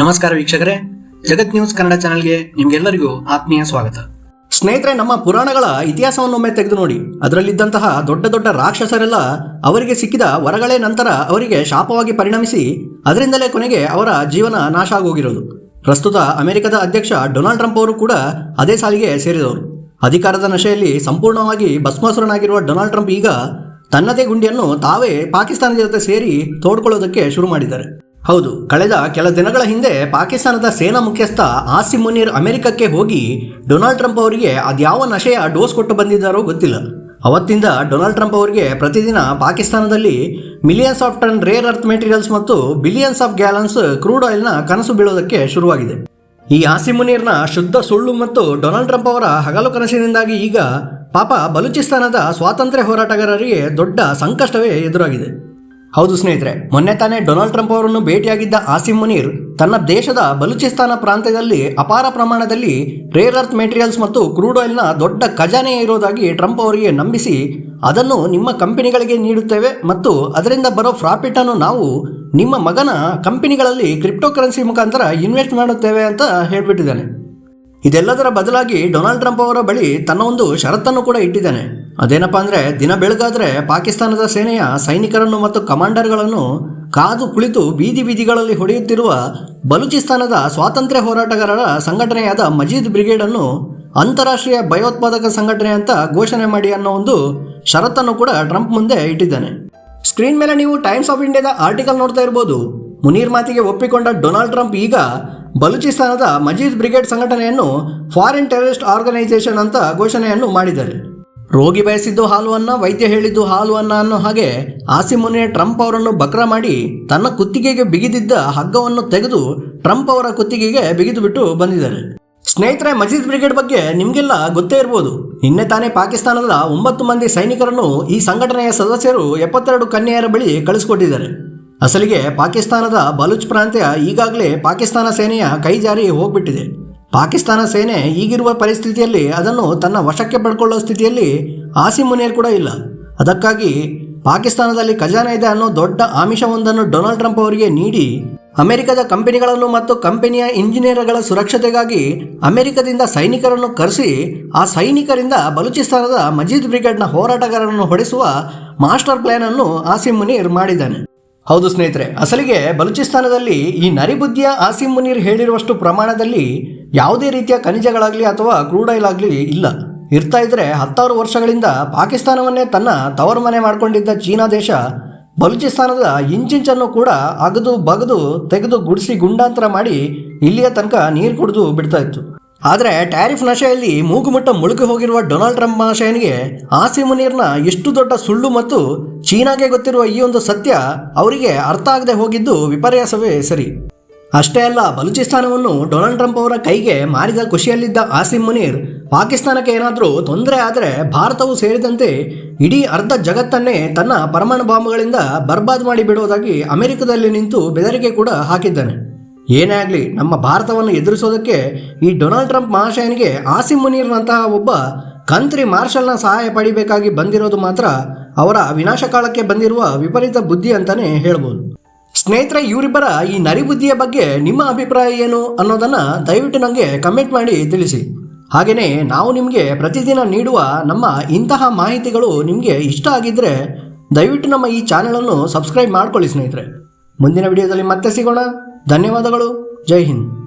ನಮಸ್ಕಾರ ವೀಕ್ಷಕರೇ. ಜಗತ್ ನ್ಯೂಸ್ ಕನ್ನಡ ಚಾನೆಲ್ಗೆ ನಿಮ್ಗೆಲ್ಲರಿಗೂ ಆತ್ಮೀಯ ಸ್ವಾಗತ. ಸ್ನೇಹಿತರೆ, ನಮ್ಮ ಪುರಾಣಗಳ ಇತಿಹಾಸವನ್ನೊಮ್ಮೆ ತೆಗೆದು ನೋಡಿ. ಅದರಲ್ಲಿದ್ದಂತಹ ದೊಡ್ಡ ದೊಡ್ಡ ರಾಕ್ಷಸರೆಲ್ಲ ಅವರಿಗೆ ಸಿಕ್ಕಿದ ವರಗಳೇ ನಂತರ ಅವರಿಗೆ ಶಾಪವಾಗಿ ಪರಿಣಮಿಸಿ ಅದರಿಂದಲೇ ಕೊನೆಗೆ ಅವರ ಜೀವನ ನಾಶ ಆಗೋಗಿರೋದು. ಪ್ರಸ್ತುತ ಅಮೆರಿಕದ ಅಧ್ಯಕ್ಷ ಡೊನಾಲ್ಡ್ ಟ್ರಂಪ್ ಅವರು ಕೂಡ ಅದೇ ಸಾಲಿಗೆ ಸೇರಿದವರು. ಅಧಿಕಾರದ ನಶೆಯಲ್ಲಿ ಸಂಪೂರ್ಣವಾಗಿ ಭಸ್ಮಾಸುರನಾಗಿರುವ ಡೊನಾಲ್ಡ್ ಟ್ರಂಪ್ ಈಗ ತನ್ನದೇ ಗುಂಡಿಯನ್ನು ತಾವೇ ಪಾಕಿಸ್ತಾನದ ಜೊತೆ ಸೇರಿ ತೋಡ್ಕೊಳ್ಳೋದಕ್ಕೆ ಶುರು ಮಾಡಿದ್ದಾರೆ. ಹೌದು, ಕಳೆದ ಕೆಲ ದಿನಗಳ ಹಿಂದೆ ಪಾಕಿಸ್ತಾನದ ಸೇನಾ ಮುಖ್ಯಸ್ಥ ಆಸಿ ಮುನೀರ್ ಅಮೆರಿಕಕ್ಕೆ ಹೋಗಿ ಡೊನಾಲ್ಡ್ ಟ್ರಂಪ್ ಅವರಿಗೆ ಅದ್ಯಾವ ನಶೆಯ ಡೋಸ್ ಕೊಟ್ಟು ಬಂದಿದ್ದಾರೋ ಗೊತ್ತಿಲ್ಲ. ಅವತ್ತಿಂದ ಡೊನಾಲ್ಡ್ ಟ್ರಂಪ್ ಅವರಿಗೆ ಪ್ರತಿದಿನ ಪಾಕಿಸ್ತಾನದಲ್ಲಿ millions of ton rare earth materials ಮತ್ತು ಬಿಲಿಯನ್ಸ್ ಆಫ್ ಗ್ಯಾಲನ್ಸ್ ಕ್ರೂಡ್ ಆಯಿಲ್ನ ಕನಸು ಬೀಳೋದಕ್ಕೆ ಶುರುವಾಗಿದೆ. ಈ ಆಸಿಮ್ ಮುನೀರ್ನ ಶುದ್ಧ ಸುಳ್ಳು ಮತ್ತು ಡೊನಾಲ್ಡ್ ಟ್ರಂಪ್ ಅವರ ಹಗಲು ಕನಸಿನಿಂದಾಗಿ ಈಗ ಪಾಪ ಬಲೂಚಿಸ್ತಾನದ ಸ್ವಾತಂತ್ರ್ಯ ಹೋರಾಟಗಾರರಿಗೆ ದೊಡ್ಡ ಸಂಕಷ್ಟವೇ ಎದುರಾಗಿದೆ. ಹೌದು ಸ್ನೇಹಿತರೆ, ಮೊನ್ನೆ ತಾನೇ ಡೊನಾಲ್ಡ್ ಟ್ರಂಪ್ ಅವರನ್ನು ಭೇಟಿಯಾಗಿದ್ದ ಆಸಿಮ್ ಮುನೀರ್ ತನ್ನ ದೇಶದ ಬಲೂಚಿಸ್ತಾನ ಪ್ರಾಂತ್ಯದಲ್ಲಿ ಅಪಾರ ಪ್ರಮಾಣದಲ್ಲಿ ರೇರ್ ಅರ್ತ್ ಮೆಟೀರಿಯಲ್ಸ್ ಮತ್ತು ಕ್ರೂಡ್ ಆಯಿಲ್ನ ದೊಡ್ಡ ಖಜಾನೆ ಇರೋದಾಗಿ ಟ್ರಂಪ್ ಅವರಿಗೆ ನಂಬಿಸಿ ಅದನ್ನು ನಿಮ್ಮ ಕಂಪನಿಗಳಿಗೆ ನೀಡುತ್ತೇವೆ ಮತ್ತು ಅದರಿಂದ ಬರೋ ಪ್ರಾಫಿಟ್ ಅನ್ನು ನಾವು ನಿಮ್ಮ ಮಗನ ಕಂಪನಿಗಳಲ್ಲಿ ಕ್ರಿಪ್ಟೋ ಕರೆನ್ಸಿ ಮುಖಾಂತರ ಇನ್ವೆಸ್ಟ್ ಮಾಡುತ್ತೇವೆ ಅಂತ ಹೇಳಿಬಿಟ್ಟಿದ್ದಾನೆ. ಇದೆಲ್ಲದರ ಬದಲಾಗಿ ಡೊನಾಲ್ಡ್ ಟ್ರಂಪ್ ಅವರ ಬಳಿ ತನ್ನ ಒಂದು ಷರತ್ತನ್ನು ಕೂಡ ಇಟ್ಟಿದ್ದಾನೆ. ಅದೇನಪ್ಪ ಅಂದರೆ, ದಿನ ಬೆಳಗಾದ್ರೆ ಪಾಕಿಸ್ತಾನದ ಸೇನೆಯ ಸೈನಿಕರನ್ನು ಮತ್ತು ಕಮಾಂಡರ್ಗಳನ್ನು ಕಾದು ಕುಳಿತು ಬೀದಿ ಬೀದಿಗಳಲ್ಲಿ ಹೊಡೆಯುತ್ತಿರುವ ಬಲೂಚಿಸ್ತಾನದ ಸ್ವಾತಂತ್ರ್ಯ ಹೋರಾಟಗಾರರ ಸಂಘಟನೆಯಾದ ಮಜೀದ್ ಬ್ರಿಗೇಡ್ ಅನ್ನು ಅಂತಾರಾಷ್ಟ್ರೀಯ ಭಯೋತ್ಪಾದಕ ಸಂಘಟನೆ ಅಂತ ಘೋಷಣೆ ಮಾಡಿ ಅನ್ನೋ ಒಂದು ಷರತ್ತನ್ನು ಕೂಡ ಟ್ರಂಪ್ ಮುಂದೆ ಇಟ್ಟಿದ್ದಾನೆ. ಸ್ಕ್ರೀನ್ ಮೇಲೆ ನೀವು ಟೈಮ್ಸ್ ಆಫ್ ಇಂಡಿಯಾದ ಆರ್ಟಿಕಲ್ ನೋಡ್ತಾ ಇರ್ಬೋದು. ಮುನೀರ್ ಮಾತಿಗೆ ಒಪ್ಪಿಕೊಂಡ ಡೊನಾಲ್ಡ್ ಟ್ರಂಪ್ ಈಗ ಬಲೂಚಿಸ್ತಾನದ ಮಜೀದ್ ಬ್ರಿಗೇಡ್ ಸಂಘಟನೆಯನ್ನು ಫಾರಿನ್ ಟೆರರಿಸ್ಟ್ ಆರ್ಗನೈಸೇಷನ್ ಅಂತ ಘೋಷಣೆಯನ್ನು ಮಾಡಿದ್ದಾರೆ. ರೋಗಿ ಬಯಸಿದ್ದು ಹಾಲು ಅನ್ನ, ವೈದ್ಯ ಹೇಳಿದ್ದು ಹಾಲು ಅನ್ನ ಅನ್ನೋ ಹಾಗೆ ಆಸಿ ಮುನಿಯರ್ ಟ್ರಂಪ್ ಅವರನ್ನು ಬಕ್ರ ಮಾಡಿ ತನ್ನ ಕುತ್ತಿಗೆಗೆ ಬಿಗಿದಿದ್ದ ಹಗ್ಗವನ್ನು ತೆಗೆದು ಟ್ರಂಪ್ ಅವರ ಕುತ್ತಿಗೆಗೆ ಬಿಗಿದು ಬಿಟ್ಟು ಬಂದಿದ್ದಾರೆ. ಸ್ನೇಹಿತರೆ, ಮಜೀದ್ ಬ್ರಿಗೇಡ್ ಬಗ್ಗೆ ನಿಮಗೆಲ್ಲ ಗೊತ್ತೇ ಇರ್ಬೋದು. ನಿನ್ನೆ ತಾನೇ ಪಾಕಿಸ್ತಾನದ ಒಂಬತ್ತು ಮಂದಿ ಸೈನಿಕರನ್ನು ಈ ಸಂಘಟನೆಯ ಸದಸ್ಯರು ಎಪ್ಪತ್ತೆರಡು ಕನ್ಯೆಯರ ಬಳಿ ಕಳಿಸಿಕೊಟ್ಟಿದ್ದಾರೆ. ಅಸಲಿಗೆ ಪಾಕಿಸ್ತಾನದ ಬಲೂಚ್ ಪ್ರಾಂತ್ಯ ಈಗಾಗಲೇ ಪಾಕಿಸ್ತಾನ ಸೇನೆಯ ಕೈ ಜಾರಿ ಹೋಗ್ಬಿಟ್ಟಿದೆ. ಪಾಕಿಸ್ತಾನ ಸೇನೆ ಈಗಿರುವ ಪರಿಸ್ಥಿತಿಯಲ್ಲಿ ಅದನ್ನು ತನ್ನ ವಶಕ್ಕೆ ಪಡ್ಕೊಳ್ಳೋ ಸ್ಥಿತಿಯಲ್ಲಿ ಆಸಿಮ್ ಮುನಿಯರ್ ಕೂಡ ಇಲ್ಲ. ಅದಕ್ಕಾಗಿ ಪಾಕಿಸ್ತಾನದಲ್ಲಿ ಖಜಾನೆ ಇದೆ ಅನ್ನೋ ದೊಡ್ಡ ಆಮಿಷವೊಂದನ್ನು ಡೊನಾಲ್ಡ್ ಟ್ರಂಪ್ ಅವರಿಗೆ ನೀಡಿ ಅಮೆರಿಕದ ಕಂಪನಿಗಳನ್ನು ಮತ್ತು ಕಂಪನಿಯ ಇಂಜಿನಿಯರ್ಗಳ ಸುರಕ್ಷತೆಗಾಗಿ ಅಮೆರಿಕದಿಂದ ಸೈನಿಕರನ್ನು ಕರೆಸಿ, ಆ ಸೈನಿಕರಿಂದ ಬಲೂಚಿಸ್ತಾನದ ಮಜೀದ್ ಬ್ರಿಗೇಡ್ನ ಹೋರಾಟಗಾರರನ್ನು ಹೊಡೆಸುವ ಮಾಸ್ಟರ್ ಪ್ಲಾನ್ ಅನ್ನು ಆಸಿಮ್ ಮುನೀರ್ ಮಾಡಿದ್ದಾನೆ. ಹೌದು ಸ್ನೇಹಿತರೆ, ಅಸಲಿಗೆ ಬಲೂಚಿಸ್ತಾನದಲ್ಲಿ ಈ ನರಿಬುದ್ಧಿಯ ಆಸಿಮ್ ಮುನೀರ್ ಹೇಳಿರುವಷ್ಟು ಪ್ರಮಾಣದಲ್ಲಿ ಯಾವುದೇ ರೀತಿಯ ಖನಿಜಗಳಾಗಲಿ ಅಥವಾ ಕ್ರೂಡ್ ಆಯಿಲ್ ಆಗಲಿ ಇಲ್ಲ. ಇರ್ತಾ ಇದ್ರೆ ಹತ್ತಾರು ವರ್ಷಗಳಿಂದ ಪಾಕಿಸ್ತಾನವನ್ನೇ ತನ್ನ ತವರು ಮನೆ ಮಾಡಿಕೊಂಡಿದ್ದ ಚೀನಾ ದೇಶ ಬಲೂಚಿಸ್ತಾನದ ಇಂಚಿಂಚನ್ನು ಕೂಡ ಅಗದು ಬಗದು ತೆಗೆದು ಗುಡಿಸಿ ಗುಂಡಾಂತರ ಮಾಡಿ ಇಲ್ಲಿಯ ತನಕ ನೀರು ಕುಡಿದು ಬಿಡ್ತಾ ಇತ್ತು. ಆದರೆ ಟ್ಯಾರಿಫ್ ನಶೆಯಲ್ಲಿ ಮೂಗುಮುಟ್ಟ ಮುಳುಗಿ ಹೋಗಿರುವ ಡೊನಾಲ್ಡ್ ಟ್ರಂಪ್ ಮಹಾಶಯನಿಗೆ ಆಸಿಮ್ ಮುನೀರ್ನ ಇಷ್ಟು ದೊಡ್ಡ ಸುಳ್ಳು ಮತ್ತು ಚೀನಾಗೆ ಗೊತ್ತಿರುವ ಈ ಒಂದು ಸತ್ಯ ಅವರಿಗೆ ಅರ್ಥ ಆಗದೆ ಹೋಗಿದ್ದು ವಿಪರ್ಯಾಸವೇ ಸರಿ. ಅಷ್ಟೇ ಅಲ್ಲ, ಬಲೂಚಿಸ್ತಾನವನ್ನು ಡೊನಾಲ್ಡ್ ಟ್ರಂಪ್ ಅವರ ಕೈಗೆ ಮಾರಿದ ಖುಷಿಯಲ್ಲಿದ್ದ ಆಸಿಮ್ ಮುನೀರ್ ಪಾಕಿಸ್ತಾನಕ್ಕೆ ಏನಾದರೂ ತೊಂದರೆ ಆದರೆ ಭಾರತವು ಸೇರಿದಂತೆ ಇಡೀ ಅರ್ಧ ಜಗತ್ತನ್ನೇ ತನ್ನ ಪರಮಾಣು ಬಾಂಬ್ಗಳಿಂದ ಬರ್ಬಾದ್ ಮಾಡಿ ಬಿಡುವುದಾಗಿ ಅಮೆರಿಕದಲ್ಲಿ ನಿಂತು ಬೆದರಿಕೆ ಕೂಡ ಹಾಕಿದ್ದಾನೆ. ಏನೇ ಆಗಲಿ, ನಮ್ಮ ಭಾರತವನ್ನು ಎದುರಿಸೋದಕ್ಕೆ ಈ ಡೊನಾಲ್ಡ್ ಟ್ರಂಪ್ ಮಹಾಶಯನಿಗೆ ಆಸಿಮ್ ಮುನೀರ್ನಂತಹ ಒಬ್ಬ ಕಂತ್ರಿ ಮಾರ್ಷಲ್ನ ಸಹಾಯ ಪಡಿಬೇಕಾಗಿ ಬಂದಿರೋದು ಮಾತ್ರ ಅವರ ವಿನಾಶ ಕಾಲಕ್ಕೆ ಬಂದಿರುವ ವಿಪರೀತ ಬುದ್ಧಿ ಅಂತಾನೆ ಹೇಳ್ಬೋದು. ಸ್ನೇಹಿತರೆ, ಇವರಿಬ್ಬರ ಈ ನರಿಬುದ್ಧಿಯ ಬಗ್ಗೆ ನಿಮ್ಮ ಅಭಿಪ್ರಾಯ ಏನು ಅನ್ನೋದನ್ನು ದಯವಿಟ್ಟು ನನಗೆ ಕಮೆಂಟ್ ಮಾಡಿ ತಿಳಿಸಿ. ಹಾಗೆಯೇ ನಾವು ನಿಮಗೆ ಪ್ರತಿದಿನ ನೀಡುವ ನಮ್ಮ ಇಂತಹ ಮಾಹಿತಿಗಳು ನಿಮಗೆ ಇಷ್ಟ ಆಗಿದ್ದರೆ ದಯವಿಟ್ಟು ನಮ್ಮ ಈ ಚಾನಲನ್ನು ಸಬ್ಸ್ಕ್ರೈಬ್ ಮಾಡ್ಕೊಳ್ಳಿ ಸ್ನೇಹಿತರೆ. ಮುಂದಿನ ವಿಡಿಯೋದಲ್ಲಿ ಮತ್ತೆ ಸಿಗೋಣ. ಧನ್ಯವಾದಗಳು. ಜೈ ಹಿಂದ್.